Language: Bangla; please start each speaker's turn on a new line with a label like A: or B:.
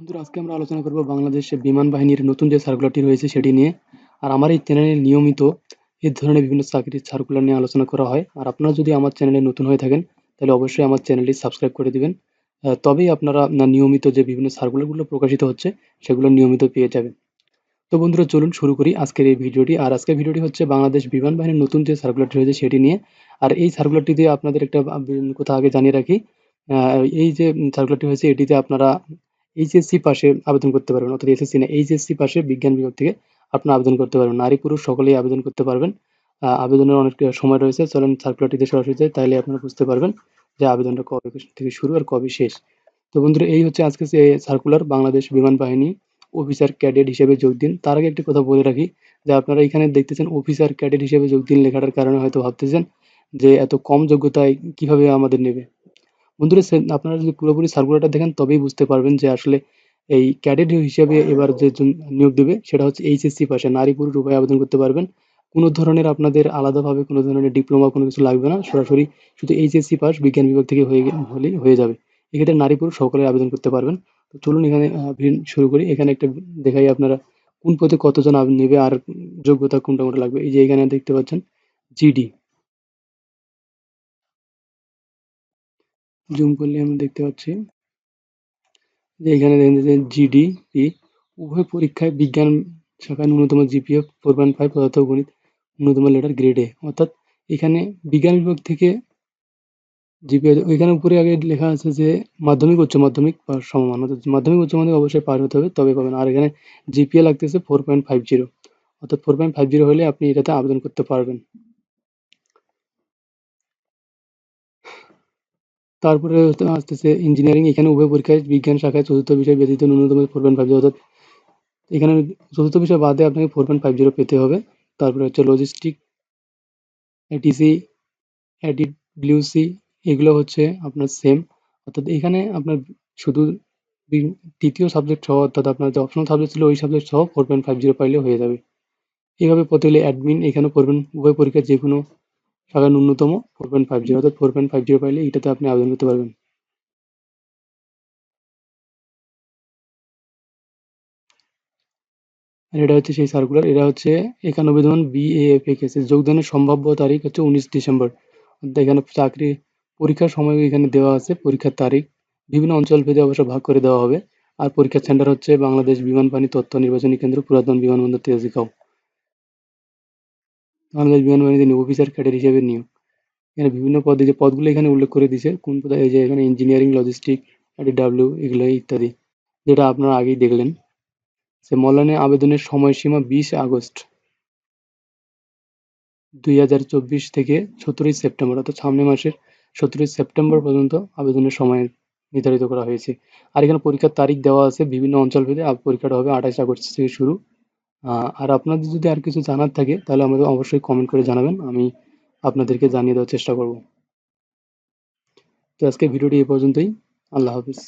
A: বন্ধুরা, আজকে আমরা আলোচনা করব বাংলাদেশে বিমান বাহিনীর নতুন যে সার্কুলারটি রয়েছে সেটি নিয়ে। আর আমার এই চ্যানেলে নিয়মিত এই ধরনের বিভিন্ন চাকরির সার্কুলার নিয়ে আলোচনা করা হয়। আর আপনারা যদি আমার চ্যানেলে নতুন হয়ে থাকেন, তাহলে অবশ্যই আমার চ্যানেলটি সাবস্ক্রাইব করে দিবেন। তবেই আপনারা নিয়মিত যে বিভিন্ন সার্কুলারগুলো প্রকাশিত হচ্ছে, সেগুলো নিয়মিত পেয়ে যাবেন। তো বন্ধুরা, চলুন শুরু করি আজকের এই ভিডিওটি। আর আজকের ভিডিওটি হচ্ছে বাংলাদেশ বিমান বাহিনীর নতুন যে সার্কুলারটি রয়েছে সেটি নিয়ে। আর এই সার্কুলারটি দিয়ে আপনাদের একটা কথা আগে জানিয়ে রাখি। এই যে সার্কুলারটি হয়েছে, এটিতে আপনারা এইচএসসি পাশে আবেদন করতে পারবেন, অর্থাৎ এসএসসি না এইচএসসি পাশে বিজ্ঞান বিভাগ থেকে আপনারা আবেদন করতে পারবেন। নারী, পুরুষ সকলেই আবেদন করতে পারবেন। আবেদনের অনেক সময় রয়েছে, চলেন সার্কুলারটিতে সরাসরি যাই তাহলে আপনারা বুঝতে পারবেন যে আবেদনটা কবে থেকে শুরু আর কবে শেষ। তো বন্ধুরা, এই হচ্ছে আজকে সার্কুলার বাংলাদেশ বিমান বাহিনী অফিসার ক্যাডেট হিসেবে যোগ দিন। তার আগে একটি কথা বলে রাখি যে, আপনারা এখানে দেখতেছেন অফিসার ক্যাডেট হিসেবে যোগ দিন লেখাটার কারণে হয়তো ভাবতেছেন যে, এত কম যোগ্যতায় কীভাবে আমাদের নেবে? বন্ধুরা আপনারা যদি পুরোপুরি সার্কুলারটা দেখেন, তবেই বুঝতে পারবেন যে আসলে এই ক্যাডেট হিসেবে এবার যে নিয়োগ দেবে, সেটা হচ্ছে এইচএসসি পাশে। নারী, পুরুষ উভয় আবেদন করতে পারবেন। কোনো ধরনের আপনাদের আলাদাভাবে কোনো ধরনের ডিপ্লোমা কোনো কিছু লাগবে না। সরাসরি শুধু এইচএসসি পাস বিজ্ঞান বিভাগ থেকে হয়ে হলেই হয়ে যাবে। এক্ষেত্রে নারী, পুরুষ সকলে আবেদন করতে পারবেন। তো চলুন এখানে শুরু করি। এখানে একটা দেখাই আপনারা কোন পদে কতজন নেবে আর যোগ্যতা কোনটা কোনটা লাগবে। এই যে এখানে দেখতে পাচ্ছেন জিডি জুম করলে আমরা দেখতে পাচ্ছি যে এখানে জিডি উভয় পরীক্ষায় বিজ্ঞান শাখায় ন্যূনতম জিপিএফ ফোর পয়েন্ট ফাইভ পদার্থ গণিত ন্যূনতম লেটার গ্রেড এ অর্থাৎ এখানে বিজ্ঞান বিভাগ থেকে জিপিএ ওইখানে উপরে আগে লেখা আছে যে মাধ্যমিক, উচ্চ মাধ্যমিক বা সমমান। অর্থাৎ মাধ্যমিক, উচ্চ মাধ্যমিক অবশ্যই পার হতে হবে তবে পাবেন। আর এখানে জিপিএ লাগতেছে ফোর পয়েন্ট ফাইভ জিরো অর্থাৎ ফোর পয়েন্ট ফাইভ জিরো হলে আপনি এটাতে আবেদন করতে পারবেন। তারপরে আসতেছে ইঞ্জিনিয়ারিং এখানে উভয় পরীক্ষায় বিজ্ঞান শাখায় চতুর্থ বিষয় ব্যতীত ন্যূনতম ফোর পয়েন্ট ফাইভ জিরো অর্থাৎ এখানে চতুর্থ বিষয় বাদে আপনাকে ফোর পয়েন্ট ফাইভ জিরো পেতে হবে। তারপরে হচ্ছে লজিস্টিক এটিসি এডিডব্লিউসি এগুলো হচ্ছে আপনার সেম অর্থাৎ এখানে আপনার শুধু তৃতীয় সাবজেক্ট সহ, অর্থাৎ আপনার যে অপশনাল সাবজেক্ট ছিল ওই সাবজেক্ট সহ ফোর পয়েন্ট ফাইভ জিরো পাইলে হয়ে যাবে। এইভাবে পড়তে হলে অ্যাডমিন এখানে পড়বেন উভয় পরীক্ষার যে কোনো শাখার ন্যূনতম ফোর পয়েন্ট ফাইভ জিরো অর্থাৎ ফোর পয়েন্ট ফাইভ জিরো পাইলে এটাতে আপনি আবেদন করতে পারবেন। আর এটা হচ্ছে সেই সার্কুলার এটা হচ্ছে একানব্বই জন বিএএফএ কেসে যোগদানের সম্ভাব্য তারিখ হচ্ছে উনিশ ডিসেম্বর। এখানে চাকরি, পরীক্ষার সময় এখানে দেওয়া আছে পরীক্ষার তারিখ, বিভিন্ন অঞ্চল ভেদে অবশ্য ভাগ করে দেওয়া হবে। আর পরীক্ষার সেন্টার হচ্ছে বাংলাদেশ বিমান বাহিনী তথ্য নির্বাচনী কেন্দ্র, পুরাতন বিমানবন্দর তেজগাঁও। বাংলাদেশ বিমান বাহিনীতে অফিসার ক্যাডেট হিসেবে নিয়োগ। এখানে বিভিন্ন পদে যে পদগুলো এখানে উল্লেখ করে দিয়েছে, কোন পদে এই যে এখানে ইঞ্জিনিয়ারিং লজিস্টিক ডাব্লিউ এগুলো ইত্যাদি, যেটা আপনারা আগেই দেখলেন। সে মলানে আবেদনের সময়সীমা বিশ আগস্ট দুই হাজার চব্বিশ থেকে সতেরোই সেপ্টেম্বর, অর্থাৎ সামনের মাসের সতেরোই সেপ্টেম্বর পর্যন্ত আবেদনের সময় নির্ধারিত করা হয়েছে। আর এখানে পরীক্ষার তারিখ দেওয়া আছে বিভিন্ন অঞ্চল ভেদে পরীক্ষাটা হবে আঠাশ আগস্ট থেকে শুরু। আর আপনাদের যদি আর কিছু জানার থাকে, তাহলে আমাদের অবশ্যই কমেন্ট করে জানাবেন, আমি আপনাদেরকে জানিয়ে দেওয়ার চেষ্টা করব। তো আজকে ভিডিওটি এ পর্যন্তই, আল্লাহ হাফিজ।